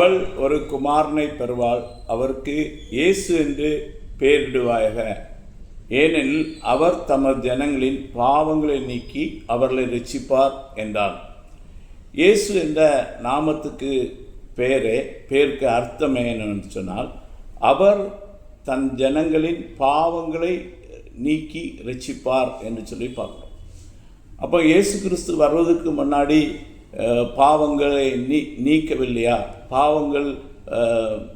அவள் ஒரு குமாரனை பெறுவாள். அவருக்கு இயேசு என்று பெயரிடுவாயாக. ஏனெனில் அவர் தமது ஜனங்களின் பாவங்களை நீக்கி அவர்களை ரட்சிப்பார் என்றார் இயேசு என்ற நாமத்துக்கு பெயரே பெயருக்கு அர்த்தம் என்னென்னு சொன்னால் அவர் தன் ஜனங்களின் பாவங்களை நீக்கி ரட்சிப்பார் என்று சொல்லி பார்க்குறோம். அப்போ இயேசு கிறிஸ்து வர்றதுக்கு முன்னாடி பாவங்களை நீ நீக்கவில்லையா? பாவங்கள்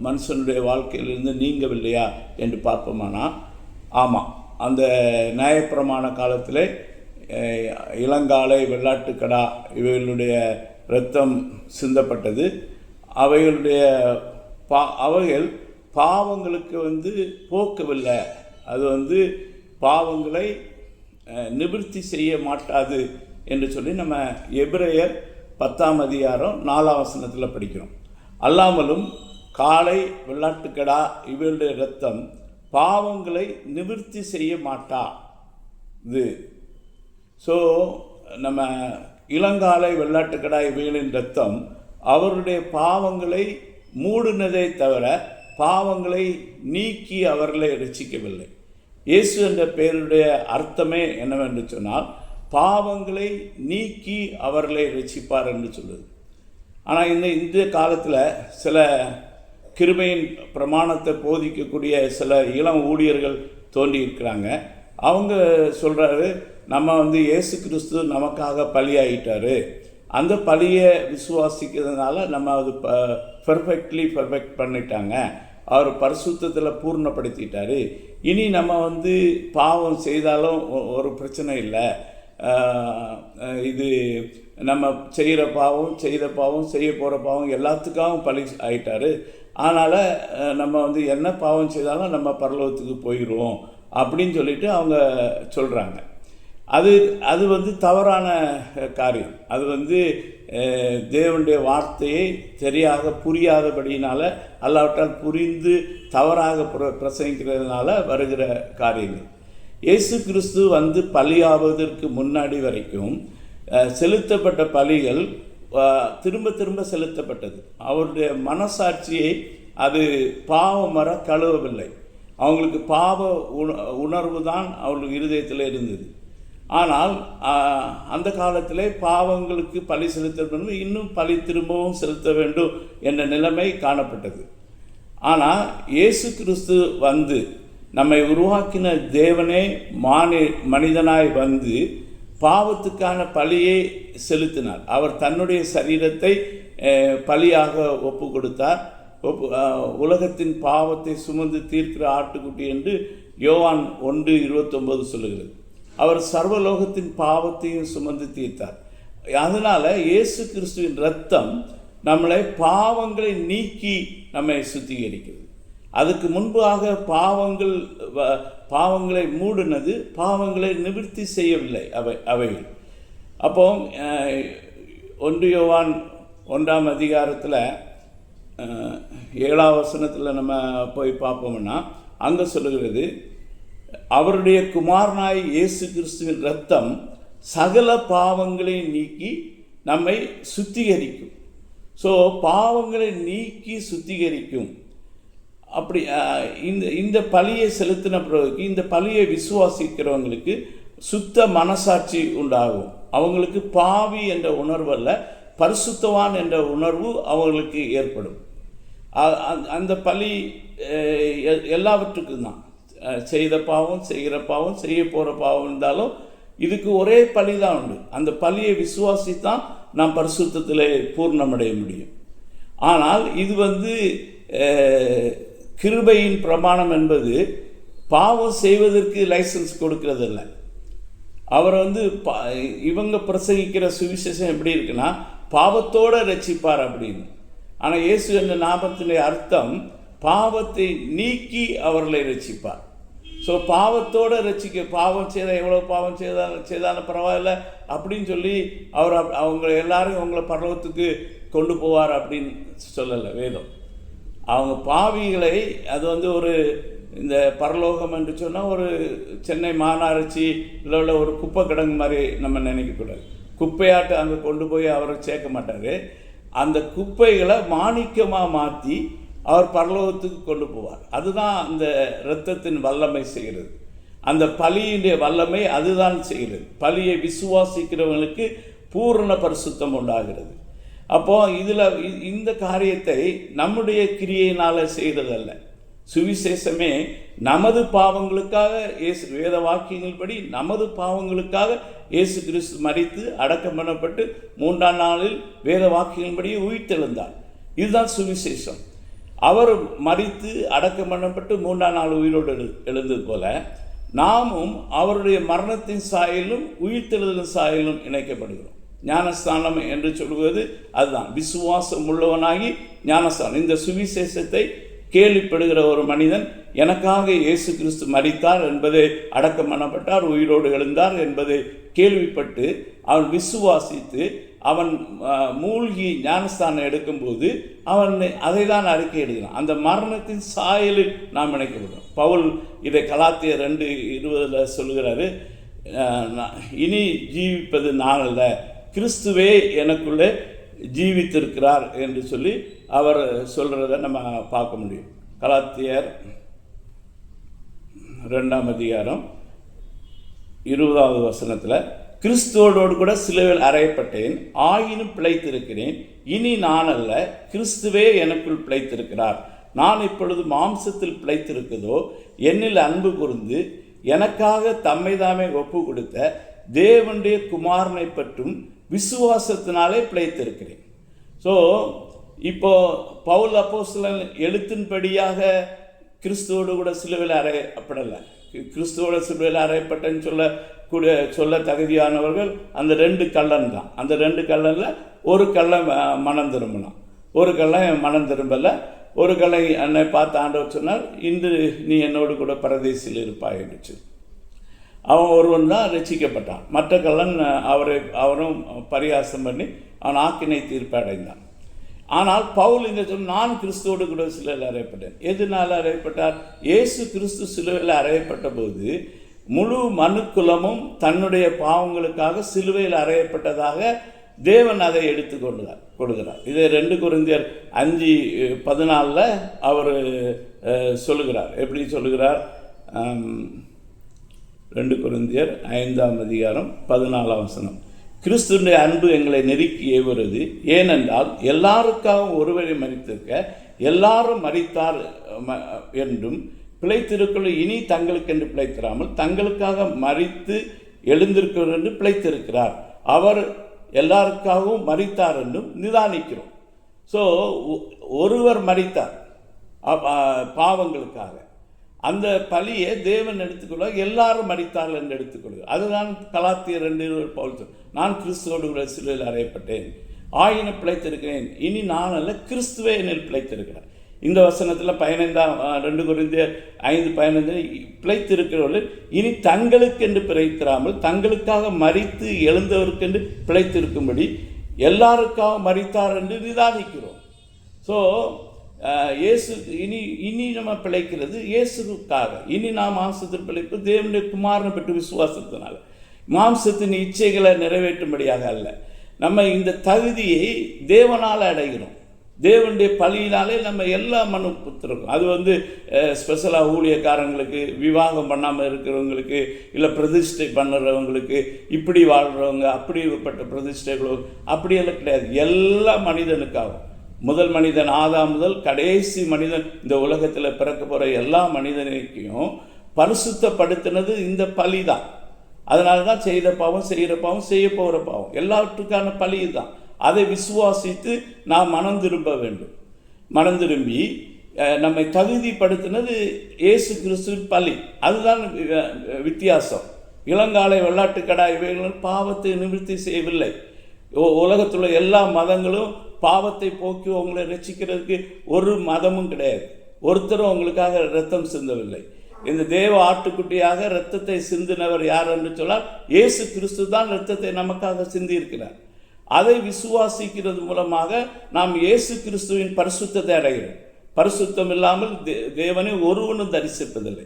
மனுஷனுடைய வாழ்க்கையிலிருந்து நீங்கவில்லையா? என்று பார்ப்போமானா? ஆமாம் அந்த நியாயப்பிரமாண காலத்தில் இளங்காலை வெள்ளாட்டுக்கடா இவைகளுடைய இரத்தம் சிந்தப்பட்டது. அவைகளுடைய பா அவைகள் பாவங்களுக்கு வந்து போக்கவில்லை. அது வந்து பாவங்களை அஹ், நிவர்த்தி செய்ய மாட்டாது என்று சொல்லி நம்ம எபிரேயர் பத்தாம் அதிகாரம் நாலாம் வசனத்தில் படிக்கிறோம். அல்லாமலும் காளை வெள்ளாட்டுக்கடா இவருடைய இரத்தம் பாவங்களை நிவர்த்தி செய்ய மாட்டா. இது. ஸோ நம்ம இளங்காலை வெள்ளாட்டுக்கடா இவைகளின் ரத்தம் அவருடைய பாவங்களை மூடினதை தவிர பாவங்களை நீக்கி அவர்களை ரசிக்கவில்லை இயேசு என்ற பெயருடைய அர்த்தமே என்னவென்று சொன்னால் பாவங்களை நீக்கி அவர்களை ரசிப்பார் என்று சொல்லுது. ஆனால் இந்த இந்த காலத்தில் சில கிருமையின் பிரமாணத்தை போதிக்கக்கூடிய சில இளம் ஊழியர்கள் தோன்றி இருக்கிறாங்க அவங்க சொல்கிறாரு நம்ம வந்து இயேசு கிறிஸ்து நமக்காக பலியாயிட்டாரு. அந்த பலியை விசுவாசிக்கிறதுனால நம்ம அது பெர்ஃபெக்ட்லி பெர்ஃபெக்ட் பண்ணிட்டாங்க. அவர் பரிசுத்தத்தில் பூர்ணப்படுத்திட்டார். இனி நம்ம வந்து பாவம் செய்தாலும் ஒரு பிரச்சனை இல்லை. இது நம்ம செய்கிற பாவம் செய்த பாவம் செய்ய போகிற பாவம் எல்லாத்துக்காகவும் பழி ஆகிட்டாரு அதனால் நம்ம வந்து என்ன பாவம் செய்தாலும் நம்ம பரலோகத்துக்கு போயிடுவோம் அப்படின்னு சொல்லிட்டு அவங்க சொல்கிறாங்க அது அது வந்து தவறான காரியம். அது வந்து தேவனுடைய வார்த்தையை சரியாக புரியாதபடியினால் அல்லாவிட்டால் புரிந்து தவறாக பிர பிரசங்கிக்கிறதுனால வருகிற காரியங்கள். இயேசு கிறிஸ்து வந்து பலியாவதற்கு முன்னாடி வரைக்கும் செலுத்தப்பட்ட பலிகள் திரும்ப திரும்ப செலுத்தப்பட்டது. அவருடைய மனசாட்சியை அது பாவம் வர கழுவவில்லை. அவங்களுக்கு பாவ உண உணர்வு தான் அவர்களுக்கு இருதயத்தில் இருந்தது. ஆனால் அந்த காலத்திலே பாவங்களுக்கு பலி செலுத்த வேண்டும் இன்னும் பலி திரும்பவும் செலுத்த வேண்டும் என்ற நிலைமை காணப்பட்டது. ஆனால் இயேசு கிறிஸ்து வந்து நம்மை உருவாக்கின தேவனே மானி மனிதனாய் வந்து பாவத்துக்கான பலியை செலுத்தினார். அவர் தன்னுடைய சரீரத்தை பலியாக ஒப்பு கொடுத்தார் ஒப்பு உலகத்தின் பாவத்தை சுமந்து தீர்க்கிற ஆட்டுக்குட்டி என்று யோவான் ஒன்று இருபத்தொன்பது சொல்லுகிறது. அவர் சர்வலோகத்தின் பாவத்தையும் சுமந்து தீர்த்தார். அதனால் இயேசு கிறிஸ்துவின் ரத்தம் நம்மளை பாவங்களை நீக்கி நம்மை சுத்திகரிக்கிறது. அதுக்கு முன்பாக பாவங்கள் பாவங்களை மூடினது பாவங்களை நிவர்த்தி செய்யவில்லை அவை அவைகள். அப்போ அஹ், ஒன்று யோவான் ஒன்றாம் அதிகாரத்தில் அஹ், ஏழாம் வசனத்தில் நம்ம போய் பார்ப்போம்னா அங்கே சொல்லுகிறது அவருடைய குமாரனாய் இயேசு கிறிஸ்துவின் ரத்தம் சகல பாவங்களை நீக்கி நம்மை சுத்திகரிக்கும். ஸோ பாவங்களை நீக்கி சுத்திகரிக்கும். அப்படி இந்த இந்த பழியை செலுத்தின பிறகு இந்த பழியை விசுவாசிக்கிறவங்களுக்கு சுத்த மனசாட்சி உண்டாகும். அவங்களுக்கு பாவி என்ற உணர்வு அல்ல பரிசுத்தவான் என்ற உணர்வு அவங்களுக்கு ஏற்படும். அந்த- அந்த எ- எல்லாவற்றுக்கும் தான். செய்த பாவம் செய்கிற பாவம் செய்ய போகிற பாவம் இருந்தாலும் இதுக்கு ஒரே பழி தான் உண்டு. அந்த பழியை விசுவாசித்தான் நாம் பரிசுத்தத்தில் பூர்ணமடைய முடியும். ஆனால் இது வந்து கிருபையின் பிரமாணம் என்பது பாவம் செய்வதற்கு லைசன்ஸ் கொடுக்கறதில்ல. அவர் வந்து பா- இவங்க பிரசங்கிக்கிற சுவிசேஷம் எப்படி இருக்குன்னா பாவத்தோடு ரசிப்பார் அப்படின்னு. ஆனால் இயேசு என்ற நாமத்தினுடைய அர்த்தம் பாவத்தை நீக்கி அவர்களை ரசிப்பார் ஸோ பாவத்தோடு ரசிக்க பாவம் செய்த எவ்வளோ பாவம் செய்தாலும் செய்தாலும் பரவாயில்ல அப்படின்னு சொல்லி அவர் அப்- அவங்க எல்லாரும் அவங்கள பரலோகத்துக்கு கொண்டு போவார் அப்படின்னு சொல்லலை வேதம். அவங்க பாவிகளை அது வந்து ஒரு இந்த பரலோகம் என்று சொன்னால் ஒரு சென்னை மாநகராட்சி இல்லை உள்ள ஒரு குப்பை கிடங்கு மாதிரி நம்ம நினைக்கக்கூடாது குப்பையாட்டை அங்கே கொண்டு போய் அவரை சேர்க்க மாட்டார். அந்த குப்பைகளை மாணிக்கமாக மாற்றி அவர் பரலோகத்துக்கு கொண்டு போவார். அதுதான் அந்த இரத்தத்தின் வல்லமை செய்கிறது. அந்த பலியினுடைய வல்லமை அதுதான் செய்கிறது. பலியை விசுவாசிக்கிறவங்களுக்கு பூரண பரிசுத்தம் உண்டாகிறது. அப்போது இதில் இந்த காரியத்தை நம்முடைய கிரியையினால் செய்ததல்ல. சுவிசேஷமே நமது பாவங்களுக்காக இயேசு வேத வாக்கியங்கள் படி நமது பாவங்களுக்காக இயேசு கிறிஸ்து மறித்து அடக்கம் பண்ணப்பட்டு மூன்றாம் நாளில் வேத வாக்கியங்கள்படி உயிர்த்தெழுந்தார். இதுதான் சுவிசேஷம். அவர் மறித்து அடக்கம் பண்ணப்பட்டு மூன்றாம் நாள் உயிரோடு எழு எழுந்தது போல நாமும் அவருடைய மரணத்தின் சாயலும் உயிர்த்தெழுதலின் சாயலும் இணைக்கப்படுகிறோம். ஞானஸ்தானம் என்று சொல்வது அதுதான். விசுவாசம் உள்ளவனாகி ஞானஸ்தானம். இந்த சுவிசேஷத்தை கேள்விப்படுகிற ஒரு மனிதன் எனக்காக இயேசு கிறிஸ்து மறித்தார் என்பது அடக்கம் பண்ணப்பட்டார் உயிரோடு எழுந்தார் என்பது கேள்விப்பட்டு அவன் விசுவாசித்து அவன் மூழ்கி ஞானஸ்தானம் எடுக்கும்போது அவன் அதை தான் அறிக்கை எடுக்கிறான் அந்த மரணத்தின் சாயலில் நாம் நினைக்கிறோம் பவுல் இதை கலாத்திய ரெண்டு இருபதில் சொல்கிறாரு இனி ஜீவிப்பது நான் அல்ல கிறிஸ்துவே எனக்குள்ளே ஜீவித்திருக்கிறார் என்று சொல்லி அவர் சொல்கிறத நம்ம பார்க்க முடியும். கலாத்தியர் ரெண்டாம் அதிகாரம் இருபதாவது வசனத்தில் கிறிஸ்துவோடு கூட சிலுவையில் அறையப்பட்டேன் ஆயினும் பிழைத்திருக்கிறேன். இனி நான் அல்ல கிறிஸ்துவே எனக்குள் பிழைத்திருக்கிறார். நான் இப்பொழுது மாம்சத்தில் பிழைத்திருக்கிறதோ என்னில் அன்பு கூர்ந்து எனக்காக தம்மை தாமே ஒப்பு கொடுத்த தேவனுடைய குமாரனை பற்றும் விசுவாசத்தினாலே பிழைத்திருக்கிறேன். ஸோ இப்போ பவுல் அப்போஸ்தலன் எழுத்தின்படியாக கிறிஸ்துவோடு கூட சிலுவையில் அறையப்படலை. கிறிஸ்துவோட சிலுவையில் அறையப்பட்டேன்னு சொல்ல கூட சொல்ல தகுதியானவர்கள் அந்த ரெண்டு கள்ளன் தான். அந்த ரெண்டு கல்லனில் ஒரு கள்ளன் மனம் திரும்பினான். ஒரு கள்ளன் மனம் திரும்பலை. ஒரு கள்ளை என்னை பார்த்து ஆண்டவர் சொன்னார் இன்று நீ என்னோடு கூட பரதேசியில் இருப்பாய் என்று அவன் ஒருவன் தான் ரசிக்கப்பட்டான் மற்ற கள்ளன் அவரை அவரும் பரிகாசம் பண்ணி அவன் ஆக்கினை தீர்ப்பு அடைந்தான். ஆனால் பவுல் இங்கே சொல் நான் கிறிஸ்துவோடு கூட சிலுவையில் அறையப்பட்டேன். எதனால் அறையப்பட்டார்? இயேசு கிறிஸ்து சிலுவையில் அறையப்பட்ட போது முழு மனுக்குலமும் தன்னுடைய பாவங்களுக்காக சிலுவையில் அறையப்பட்டதாக தேவன் அதை எடுத்து கொண்டார் கொடுக்கிறார். இதை ரெண்டு குருந்தியர் அஞ்சு பதினாலில் அவர் சொல்லுகிறார். எப்படி சொல்லுகிறார்? ரெண்டு குருந்தியர் ஐந்தாம் அதிகாரம் பதினாலாம் வசனம். கிறிஸ்துடைய அன்பு எங்களை நெருக்கி ஏவுறது ஏனென்றால் எல்லாருக்காகவும் ஒருவரை மறித்திருக்க எல்லாரும் மறித்தார் என்றும் பிழைத்திருக்குள்ள இனி தங்களுக்கென்று பிழைத்திராமல் தங்களுக்காக மறித்து எழுந்திருக்கிறார் என்று பிழைத்திருக்கிறார். அவர் எல்லாருக்காகவும் மறித்தார் என்றும் நிதானிக்கிறோம். ஸோ ஒருவர் மறித்தார் பாவங்களுக்காக. அந்த பழியை தேவன் எடுத்துக்கொள்ள எல்லாரும் மறித்தார்கள் என்று எடுத்துக்கொள்கிறார் அதுதான் கலாத்திய ரெண்டு பவுல் நான் கிறிஸ்துவோடு கூட சிலுவையில் அறையப்பட்டேன் ஆயின பிழைத்திருக்கிறேன் இனி நான் அல்ல கிறிஸ்துவே என்னில் பிழைத்திருக்கிறேன் இந்த வசனத்தில் பதினைந்தாம் ரெண்டு குறைந்த ஐந்து பதினைந்து பிழைத்திருக்கிறவர்கள் இனி தங்களுக்கென்று பிழைத்திராமல் தங்களுக்காக மறித்து எழுந்தவருக்கென்று பிழைத்திருக்கும்படி எல்லாருக்காக மறித்தார் என்று நிதானிக்கிறோம் ஸோ இயேசு இனி இனி நம்ம பிழைக்கிறது இயேசுக்காக. இனி நாம் மாம்சத்தில் பிழைப்பு தேவனுடைய குமாரனை பெற்று விசுவாசத்தினால. மாம்சத்தின் இச்சைகளை நிறைவேற்றும்படியாக அல்ல. நம்ம இந்த தகுதியை தேவனால் அடைகிறோம். தேவனுடைய பழியினாலே நம்ம எல்லா மனு புத்திருக்கோம் அது வந்து ஸ்பெஷலாக ஊழியக்காரங்களுக்கு விவாகம் பண்ணாமல் இருக்கிறவங்களுக்கு இல்லை பிரதிஷ்டை பண்ணுறவங்களுக்கு இப்படி வாழ்கிறவங்க அப்படிப்பட்ட பிரதிஷ்டைகளும் அப்படியெல்லாம் கிடையாது. எல்லா மனிதனுக்காகும் முதல் மனிதன் ஆதா முதல் கடைசி மனிதன் இந்த உலகத்தில் பிறக்க போகிற எல்லா மனிதனைக்கும் பரிசுத்தப்படுத்தினது இந்த பலி தான் அதனால தான் செய்த பாவம் செய்கிற பாவம் செய்ய போகிற பாவம். எல்லாவற்றுக்கான பலி தான் அதை விசுவாசித்து நாம் மனம் திரும்ப வேண்டும். மனம் திரும்பி நம்மை தகுதிப்படுத்தினது இயேசு கிறிஸ்துவின் பலி. அதுதான் வித்தியாசம். இளங்காலை வெள்ளாட்டுக்கடா இவைகளும் பாவத்தை நிவர்த்தி செய்யவில்லை. உலகத்தில் எல்லா மதங்களும் பாவத்தை போக்கி உங்களை ரசிக்கிறதுக்கு ஒரு மதமும் கிடையாது. ஒருத்தரும் உங்களுக்காக ரத்தம் சிந்தவில்லை. இந்த தேவ ஆட்டுக்குட்டியாக ரத்தத்தை சிந்தினவர் யார் என்று சொன்னால் இயேசு கிறிஸ்து தான் ரத்தத்தை நமக்காக சிந்தி இருக்கிறார் அதை விசுவாசிக்கிறது மூலமாக நாம் இயேசு கிறிஸ்துவின் பரிசுத்தத்தை அடைகிறோம். பரிசுத்தம் இல்லாமல் தேவனை ஒருவனும் தரிசிப்பதில்லை.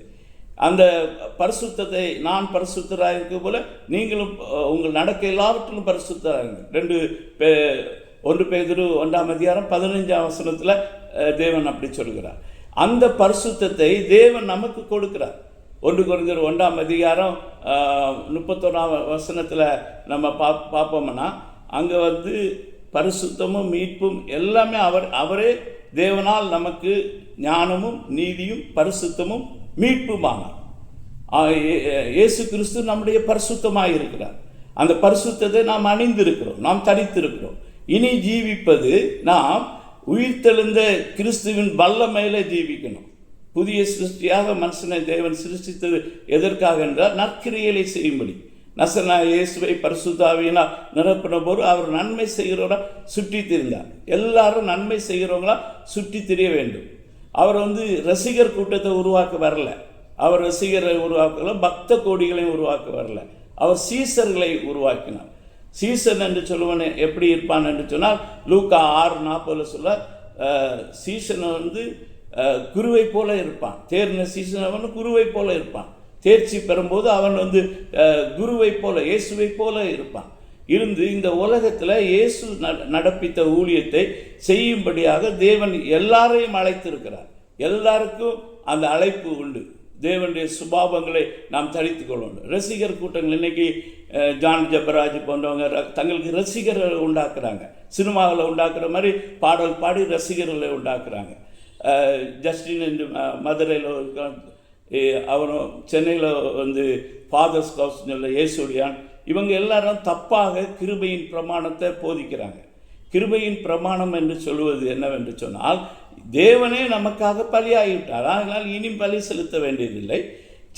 அந்த பரிசுத்தத்தை நான் பரிசுத்தராக இருக்க போல நீங்களும் உங்கள் நடக்க எல்லாவற்றிலும் பரிசுத்தராக ரெண்டு பே ஒன்று பேதிரு ஒன்றாம் அதிகாரம் பதினஞ்சாம் வசனத்தில் தேவன் அப்படி சொல்கிறார். அந்த பரிசுத்தத்தை தேவன் நமக்கு கொடுக்கிறார். ஒன்று குறைஞ்சர் ஒன்றாம் அதிகாரம் முப்பத்தொன்றாம் முப்பத்தொன்னாம் வசனத்தில் நம்ம பா பார்ப்போம்னா அங்கே வந்து பரிசுத்தமும் மீட்பும் எல்லாமே அவர் அவரே தேவனால் நமக்கு ஞானமும் நீதியும் பரிசுத்தமும் மீட்புமானார் இயேசு கிறிஸ்து நம்முடைய பரிசுத்தமாக இருக்கிறார். அந்த பரிசுத்தத்தை நாம் அணிந்திருக்கிறோம் நாம் தரித்திருக்கிறோம். இனி ஜீவிப்பது நாம் உயிர்த்தெழுந்த கிறிஸ்துவின் வல்லமையில ஜீவிக்கணும். புதிய சிருஷ்டியாக மனுஷனை தேவன் சிருஷ்டித்தது எதற்காக என்றால் நற்கிரியலை செய்யும்படி. நசனா இயேசுவை பரிசுத்தாவினால் நிரப்பின போது அவர் நன்மை செய்கிறவரா சுற்றி திரிந்தார். எல்லாரும் நன்மை செய்கிறவங்களா சுற்றி திரிய வேண்டும். அவர் வந்து ரசிகர் கூட்டத்தை உருவாக்க வரல. அவர் ரசிகரை உருவாக்கல பக்த கோடிகளையும் உருவாக்க வரல. அவர் சீசர்களை உருவாக்கினார். சீசன் என்று சொல்லுவன் எப்படி இருப்பான் என்று சொன்னால் லூக்கா ஆறு நாற்பதுல சொல்ல சீசனை வந்து குருவை போல இருப்பான். தேர்ந்த சீசன் அவன் குருவை போல இருப்பான். தேர்ச்சி பெறும்போது அவன் வந்து குருவை போல இயேசுவை போல இருப்பான். இருந்து இந்த உலகத்தில் இயேசு நட- நடப்பித்த ஊழியத்தை செய்யும்படியாக தேவன் எல்லாரையும் அழைத்திருக்கிறார். எல்லாருக்கும் அந்த அழைப்பு உண்டு. தேவனுடைய சுபாவங்களை நாம் தரித்து கொள்ளணும் ரசிகர் கூட்டங்கள் இன்னைக்கு ஜான் ஜபராஜ் போன்றவங்க ர- தங்களுக்கு ரசிகர்களை உண்டாக்குறாங்க. சினிமாவில் உண்டாக்குற மாதிரி பாடல் பாடி ரசிகர்களை உண்டாக்குறாங்க. ஜஸ்டின் என்று மதுரையில் அவரும் சென்னையில் வந்து ஃபாதர்ஸ் கவுன்சிலில் இயேசுடியான் இவங்க எல்லாரும் தப்பாக கிருபையின் பிரமாணத்தை போதிக்கிறாங்க. கிருபையின் பிரமாணம் என்று சொல்வது என்னவென்று சொன்னால் தேவனே நமக்காக பலியாகிவிட்டார். அதனால் இனி பலி செலுத்த வேண்டியதில்லை.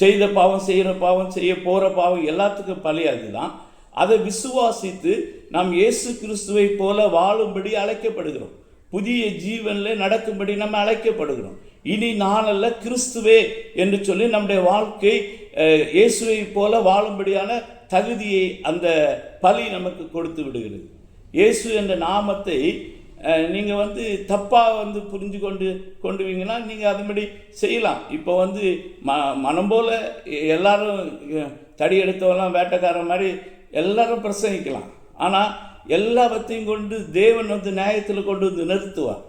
செய்த பாவம் செய்கிற பாவம் செய்ய போகிற பாவம் எல்லாத்துக்கும் பலி அதுதான் அதை விசுவாசித்து நாம் இயேசு கிறிஸ்துவை போல வாழும்படி அழைக்கப்படுகிறோம். புதிய ஜீவனில் நடக்கும்படி நம்ம அழைக்கப்படுகிறோம். இனி நாளல்ல கிறிஸ்துவே என்று சொல்லி நம்முடைய வாழ்க்கை இயேசுவை போல வாழும்படியான தகுதியை அந்த பலி நமக்கு கொடுத்து விடுகிறது. இயேசு என்ற நாமத்தை நீங்கள் வந்து தப்பாக வந்து புரிஞ்சு கொண்டு கொண்டுவீங்கன்னா நீங்கள் அதுபடி செய்யலாம். இப்போ வந்து ம மனம் போல் எல்லாரும் தடி எடுத்தவெல்லாம் வேட்டைக்காரன் மாதிரி எல்லாரும் பிரசங்கிக்கலாம். ஆனால் எல்லாவற்றையும் கொண்டு தேவன் வந்து நியாயத்தில் கொண்டு வந்து நிறுத்துவார்.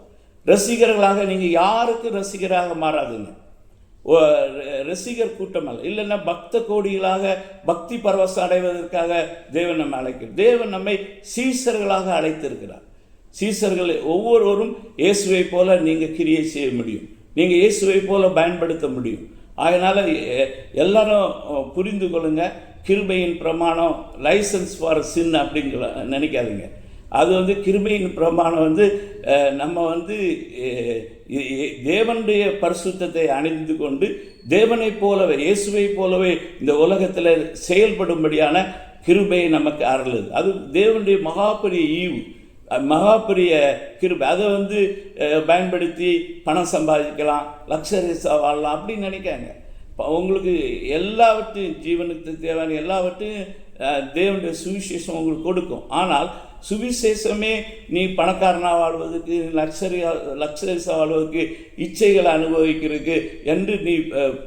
ரசிகர்களாக நீங்கள் யாருக்கு ரசிகராக மாறாதுங்க. ரசிகர் கூட்டம் அல்ல இல்லைன்னா பக்த கோடிகளாக பக்தி பரவசம் அடைவதற்காக தேவன் நம்மை அழைக்கிறார். தேவன் நம்மை சீசர்களாக அழைத்திருக்கிறார். சீசர்கள் ஒவ்வொருவரும் இயேசுவை போல நீங்கள் கிரியை செய்ய முடியும். நீங்கள் இயேசுவை போல பயன்படுத்த முடியும். அதனால் எல்லாரும் புரிந்து கொள்ளுங்கள் கிருபையின் பிரமாணம் லைசன்ஸ் ஃபார் சின் அப்படிங்கிற நினைக்காதீங்க. அது வந்து கிருபையின் பிரமாணம் வந்து நம்ம வந்து தேவனுடைய பரிசுத்தத்தை அணிந்து கொண்டு தேவனைப் போலவே இயேசுவை போலவே இந்த உலகத்தில் செயல்படும்படியான கிருபையை நமக்கு அருளுது. அது தேவனுடைய மகாபெரிய ஈவு அஹ், மகா பெரிய கிருபை. அதை வந்து பயன்படுத்தி பணம் சம்பாதிக்கலாம் லக்ஸரிஸாக வாழலாம் அப்படின்னு நினைக்காங்க. இப்போ உங்களுக்கு எல்லாவற்றையும் ஜீவனுக்கு தேவையான எல்லாவற்றையும் தேவனுடைய சுவிசேஷம் உங்களுக்கு கொடுக்கும். ஆனால் சுவிசேஷமே நீ பணக்காரனாக வாழ்வதற்கு லக்ஸரியா லக்ஸரிஸாக வாழ்வதற்கு இச்சைகளை அனுபவிக்கிறதுக்கு என்று நீ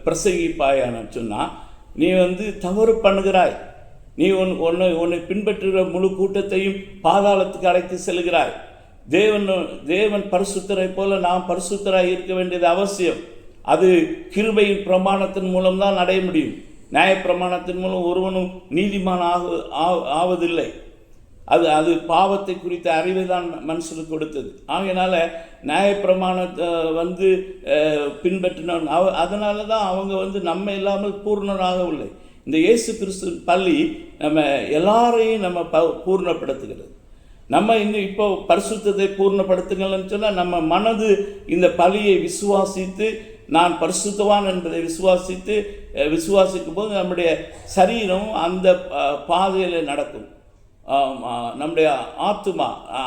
பிரசங்கிப்பாயான்னு சொன்னால் நீ வந்து தவறு பண்ணுகிறாய். நீ உன் உன்னை உன்னை பின்பற்றுகிற முழு கூட்டத்தையும் பாதாளத்துக்கு அழைத்து செல்கிறாய். தேவன் தேவன் பரிசுத்தரை போல நாம் பரிசுத்தராக இருக்க வேண்டியது அவசியம். அது கிருபையின் பிரமாணத்தின் மூலம்தான் அடைய முடியும். நியாய பிரமாணத்தின் மூலம் ஒருவனும் நீதிமான் ஆகு ஆ- ஆவதில்லை. அது அது பாவத்தை குறித்த அறிவை தான் மனுஷனுக்கு கொடுத்தது. ஆகையினால் நியாயப்பிரமாணத்தை வந்து பின்பற்றினோம். பின்பற்றினவன் அவ அதனால தான் அவங்க வந்து நம்ம இல்லாமல் பூர்ணராகவில்லை இந்த இயேசு கிறிஸ்து பள்ளி நம்ம எல்லாரையும் நம்ம ப பூர்ணப்படுத்துகிறது. நம்ம இன்னும் இப்போ பரிசுத்தத்தை பூர்ணப்படுத்துங்கள்னு சொன்னால் நம்ம மனது இந்த பலியை விசுவாசித்து நான் பரிசுத்தவான் என்பதை விசுவாசித்து விசுவாசிக்கும் போது நம்முடைய சரீரம் அந்த பாதையில் நடக்கும். நம்முடைய ஆத்துமா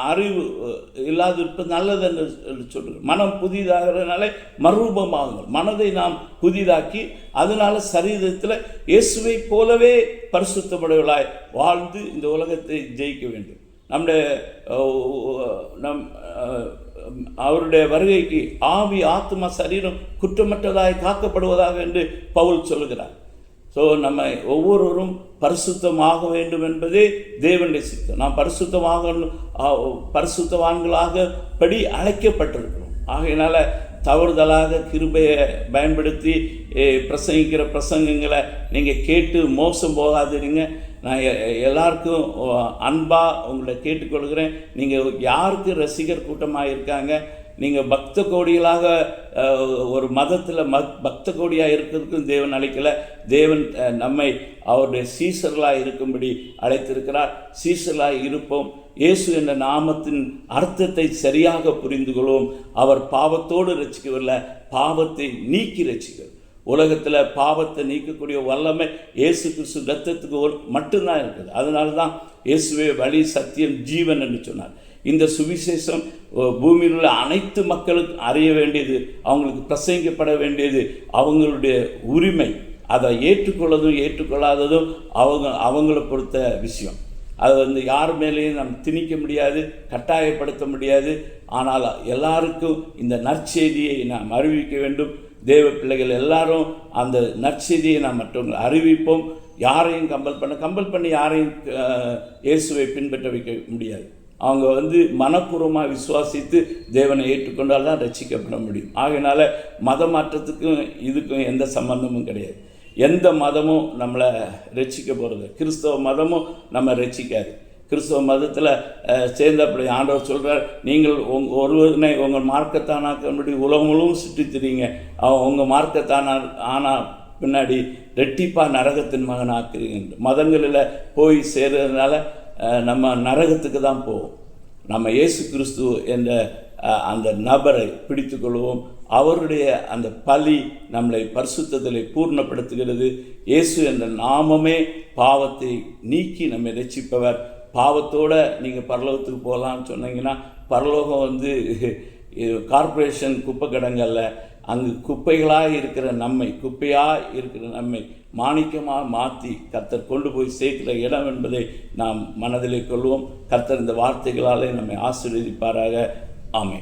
அறிவு இல்லாதிருப்பது இல்லாது இருப்பது நல்லது என்று சொல்கிறோம் மனம் புதிதாகிறதுனால மறுரூபமாகுங்கள் மனதை நாம் புதிதாக்கி அதனால் சரீரத்தில் இயேசுவை போலவே பரிசுத்தப்படுவர்களாய் வாழ்ந்து இந்த உலகத்தை ஜெயிக்க வேண்டும். நம்முடைய நம் அவருடைய வருகைக்கு ஆவி ஆத்மா சரீரம் குற்றமற்றதாய் காக்கப்படுவதாக என்று பவுல் சொல்லுகிறார். ஸோ நம்ம ஒவ்வொருவரும் பரிசுத்தமாக வேண்டும் என்பதே தேவனுடைய சித்தம். நாம் பரிசுத்தமாக பரிசுத்தவான்களாக படி அழைக்கப்பட்டிருக்கிறோம். ஆகையினால் தவறுதலாக கிருபையை பயன்படுத்தி பிரசங்கிக்கிற பிரசங்கங்களை நீங்கள் கேட்டு மோசம் போகாதீங்க. நான் எ- எல்லாருக்கும் அன்பாக உங்களை கேட்டுக்கொள்கிறேன். நீங்கள் யாருக்கு ரசிகர் கூட்டமாக இருக்காங்க நீங்கள் பக்த கோடிகளாக ஒரு மதத்தில் மத் பக்த கோடியாக இருக்கிறதுக்கும் தேவன் அழைக்கலை. தேவன் நம்மை அவருடைய சீசர்களாக இருக்கும்படி அழைத்திருக்கிறார். சீசர்களாக இருப்போம். இயேசு என்ற நாமத்தின் அர்த்தத்தை சரியாக புரிந்து கொள்வோம். அவர் பாவத்தோடு ரசிக்கவில்லை பாவத்தை நீக்கி ரசிக்கிறது உலகத்தில் பாவத்தை நீக்கக்கூடிய வல்லமை இயேசு கிறிஸ்து ரத்தத்துக்கு ஒரு மட்டும்தான் இருக்குது. அதனால தான் இயேசுவே வழி சத்தியம் ஜீவன் என்று சொன்னார். இந்த சுவிசேஷம் பூமியில் உள்ள அனைத்து மக்களுக்கு அறிய வேண்டியது அவங்களுக்கு பிரசங்கிக்கப்பட வேண்டியது அவங்களுடைய உரிமை. அதை ஏற்றுக்கொள்ளதும் ஏற்றுக்கொள்ளாததும் அவங்க அவங்கள பொறுத்த விஷயம். அதை வந்து யார் மேலேயும் நம்ம திணிக்க முடியாது கட்டாயப்படுத்த முடியாது. ஆனால் எல்லாருக்கும் இந்த நற்செய்தியை நாம் அறிவிக்க வேண்டும். தேவ பிள்ளைகள் எல்லாரும் அந்த நற்செய்தியை நாம் மற்றவங்களை அறிவிப்போம். யாரையும் கம்பல் பண்ண கம்பல் பண்ணி யாரையும் இயேசுவை பின்பற்ற வைக்க முடியாது. அவங்க வந்து மனப்பூர்வமாக விசுவாசித்து தேவனை ஏற்றுக்கொண்டால் தான் ரட்சிக்கப்பட முடியும். ஆகையினால மத மாற்றத்துக்கும் இதுக்கும் எந்த சம்பந்தமும் கிடையாது. எந்த மதமும் நம்மளை ரட்சிக்க போகிறது கிறிஸ்தவ மதமும் நம்ம ரட்சிக்காது. கிறிஸ்தவ மதத்தில் சேர்ந்தப்படி ஆண்டவர் சொல்கிறார் நீங்கள் உங் ஒருவனை உங்கள் மார்க்கத்தானாக்க உலகம் முழுவதும் சுற்றித் அவன் உங்கள் மார்க்கத்தானா ஆனால் பின்னாடி ரெட்டிப்பாக நரகத்தின் மகன் ஆக்குறீங்க மதங்களில் போய் சேர்றதுனால நம்ம நரகத்துக்கு தான் போவோம். நம்ம இயேசு கிறிஸ்து என்ற அந்த நபரை பிடித்துக்கொள்வோம் அவருடைய அந்த பலி நம்மளை பரிசுத்தலை பூர்ணப்படுத்துகிறது. இயேசு என்ற நாமமே பாவத்தை நீக்கி நம்மை ரசிப்பவர் பாவத்தோடு நீங்கள் பரலோகத்துக்கு போகலான்னு சொன்னீங்கன்னா பரலோகம் வந்து கார்ப்பரேஷன் குப்பை கிடங்கல்ல அங்கு குப்பைகளாக இருக்கிற நம்மை குப்பையாக இருக்கிற நம்மை மாணிக்கமாக மாற்றி கத்தர் கொண்டு போய் சேர்க்கிற இடம் என்பதை நாம் மனதிலே கொள்வோம். கத்தர் இந்த வார்த்தைகளாலே நம்மை ஆசீர்வதிப்பாராக. ஆமை